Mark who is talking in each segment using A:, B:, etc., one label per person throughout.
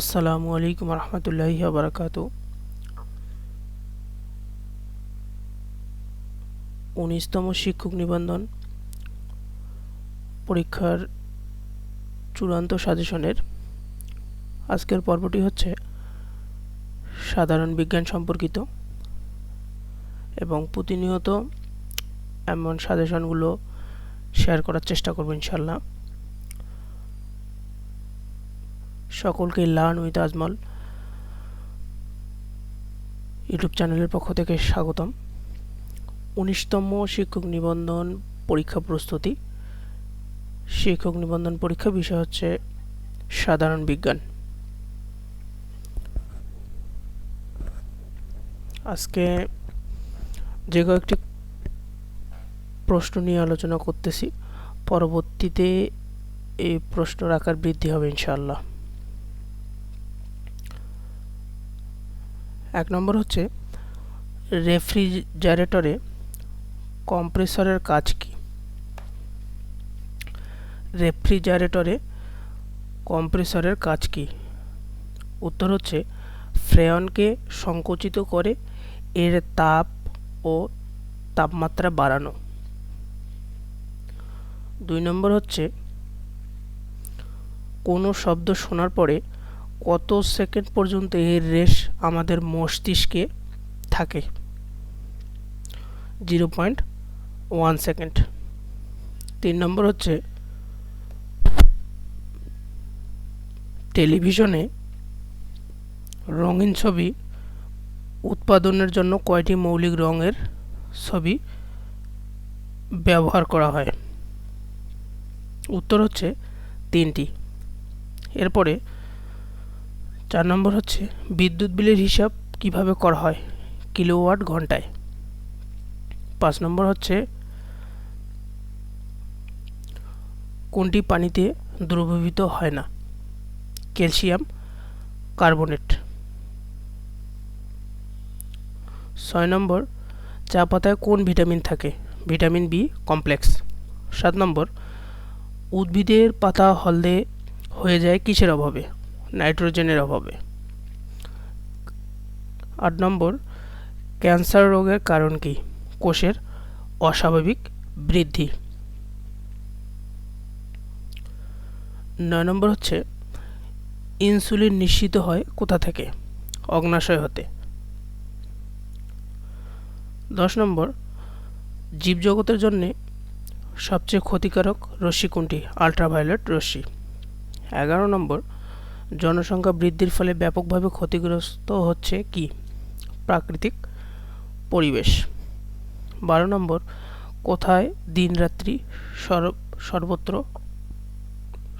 A: আসসালামু আলাইকুম রহমতুল্লাহি বারাকাতু। উনিশতম শিক্ষক নিবন্ধন পরীক্ষার চূড়ান্ত সাজেশনের আজকের পর্বটি হচ্ছে সাধারণ বিজ্ঞান সম্পর্কিত এবং প্রতিনিয়ত এমন সাজেশনগুলো শেয়ার করার চেষ্টা করব ইনশাল্লাহ সকলকে লার্ন উইথ আজমল। ইউটিউব চ্যানেলের পক্ষ থেকে স্বাগতম। উনিশতম শিক্ষক নিবন্ধন পরীক্ষা প্রস্তুতি। শিক্ষক নিবন্ধন পরীক্ষা বিষয় হচ্ছে সাধারণ বিজ্ঞান। আজকে যে কয়েকটি প্রশ্ন নিয়ে আলোচনা করতেছি, পরবর্তীতে এই প্রশ্নের আকার বৃদ্ধি হবে ইনশাআল্লাহ। এক নম্বর হচ্ছে রেফ্রিজারেটরে কম্প্রেসরের কাজ কি? রেফ্রিজারেটরে কম্প্রেসরের কাজ কি? উত্তর হচ্ছে ফ্রেয়নকে সংকুচিত করে এর তাপ ও তাপমাত্রা বাড়ানো। দুই নম্বর হচ্ছে কোনো শব্দ শোনার পরে কত সেকেন্ড পর্যন্ত এর রেশ আমাদের মস্তিষ্কে থাকে? Zero point one second. তিন নম্বর হচ্ছে, টেলিভিশনে রঙিন ছবি উৎপাদনের জন্য কয়টি মৌলিক রঙের ছবি ব্যবহার করা হয়? উত্তর হচ্ছে তিনটি। এরপরে চার নম্বর হচ্ছে, বিদ্যুৎ বিলের হিসাব কীভাবে করা হয়? কিলোওয়াট ঘন্টায়। পাঁচ নম্বর হচ্ছে, কোনটি পানিতে দ্রবীভূত হয় না? Calcium carbonate. ছয় নম্বর, চা পাতায় কোন ভিটামিন থাকে? Vitamin B complex. সাত নম্বর, উদ্ভিদের পাতা হলদে হয়ে যায় কিসের অভাবে? নাইট্রোজেনের অভাবে। আট নম্বর, ক্যান্সার রোগের কারণ কি? কোষের অস্বাভাবিক বৃদ্ধি। নয় নম্বর হচ্ছে, ইনসুলিন নিশ্চিত হয় কোথা থেকে? অগ্নাশয় হতে। দশ নম্বর, জীবজগতের জন্যে সবচেয়ে ক্ষতিকারক রশ্মি কোনটি? আলট্রাভায়োলেট রশ্মি। এগারো নম্বর জনসংখ্যা বৃদ্ধির ফলে ব্যাপকভাবে ক্ষতিগ্রস্ত হচ্ছে কি? প্রাকৃতিক পরিবেশ। বারো নম্বর, কোথায় দিনরাত্রি সর্বত্র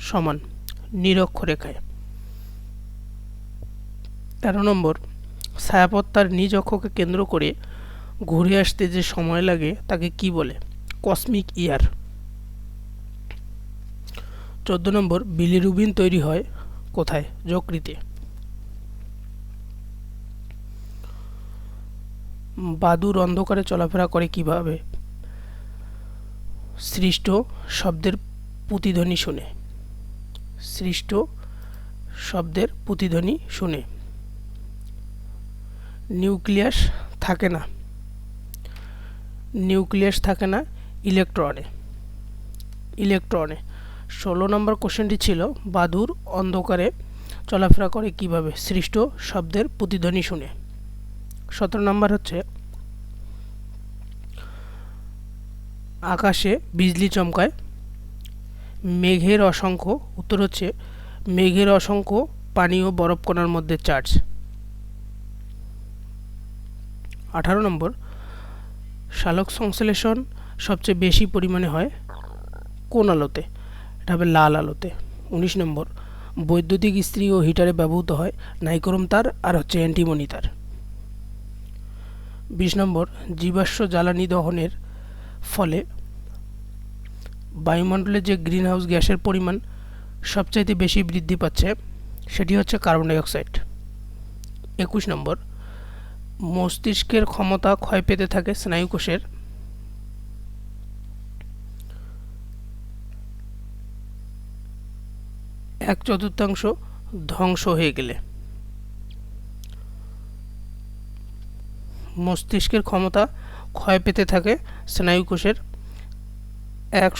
A: সমান? নিরক্ষরেখায়। তেরো নম্বর, ছায়াপথ তার নিজ অক্ষকে কেন্দ্র করে ঘুরে আসতে যে সময় লাগে তাকে কি বলে? Cosmic year. চোদ্দ নম্বর, বিলিরুবিন তৈরি হয় কোথায়? যকৃতে। বাদুর অন্ধকারে চলাফেরা করে কীভাবে? সৃষ্ট শব্দের প্রতিধ্বনি শুনে। সৃষ্ট শব্দের প্রতিধ্বনি শুনে। নিউক্লিয়াস থাকে না। নিউক্লিয়াস থাকে না ইলেকট্রনে। ইলেকট্রনে। ষোলো নম্বর কোশ্চেনটি ছিল, বাদুর অন্ধকারে চলাফেরা করে কীভাবে? সৃষ্ট শব্দের প্রতিধ্বনি শুনে। সতেরো নম্বর হচ্ছে, আকাশে বিজলি চমকায়, মেঘের অসংখ্য, উত্তর হচ্ছে মেঘের অসংখ্য পানি ও বরফ কণার মধ্যে চার্জ। আঠারো নম্বর, শালক সংশ্লেষণ সবচেয়ে বেশি পরিমাণে হয় কোন আলোতে? এটা হবে লাল আলোতে। উনিশ নম্বর, বৈদ্যুতিক ইস্ত্রি ও হিটারে ব্যবহৃত হয় নাইক্রোম তার আর হচ্ছে অ্যান্টিমনি তার। বিশ নম্বর, জীবাশ্ম জ্বালানি দহনের ফলে বায়ুমণ্ডলে যে গ্রিনহাউস গ্যাসের পরিমাণ সবচাইতে বেশি বৃদ্ধি পাচ্ছে, সেটি হচ্ছে কার্বন ডাইঅক্সাইড। একুশ নম্বর, মস্তিষ্কের ক্ষমতা ক্ষয় পেতে থাকে স্নায়ুকোষের এক চতুর্থাংশ ধ্বংস হয়ে গেলে। মস্তিষ্কের ক্ষমতা ক্ষয় পেতে থাকে স্নায়ুকোষের এক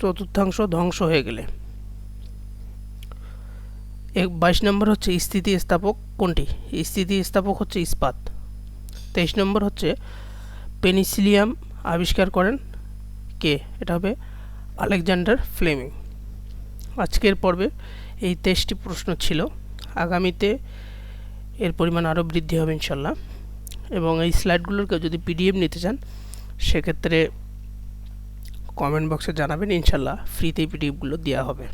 A: চতুর্থাংশ ধ্বংস হয়ে গেলে। এক বাইশ নম্বর হচ্ছে স্থিতিস্থাপক কোনটি? স্থিতিস্থাপক হচ্ছে ইস্পাত। তেইশ নম্বর হচ্ছে পেনিসিলিয়াম আবিষ্কার করেন কে? এটা হবে আলেকজান্ডার ফ্লেমিং। আজকের পর্বে এই তেইশটি প্রশ্ন ছিল। আগামীতে এর পরিমাণ আরও বৃদ্ধি হবে ইনশাল্লাহ। এবং এই স্লাইডগুলোর কেউ যদি পিডিএফ নিতে চান, সেক্ষেত্রে কমেন্ট বক্সে জানাবেন, ইনশাল্লাহ ফ্রিতেই পিডিএফগুলো দেওয়া হবে।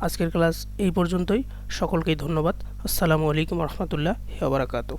A: আজকের ক্লাস এই পর্যন্তই। সকলকেই ধন্যবাদ। আসসালামু আলাইকুম রহমতুল্লাহ বারাকাতু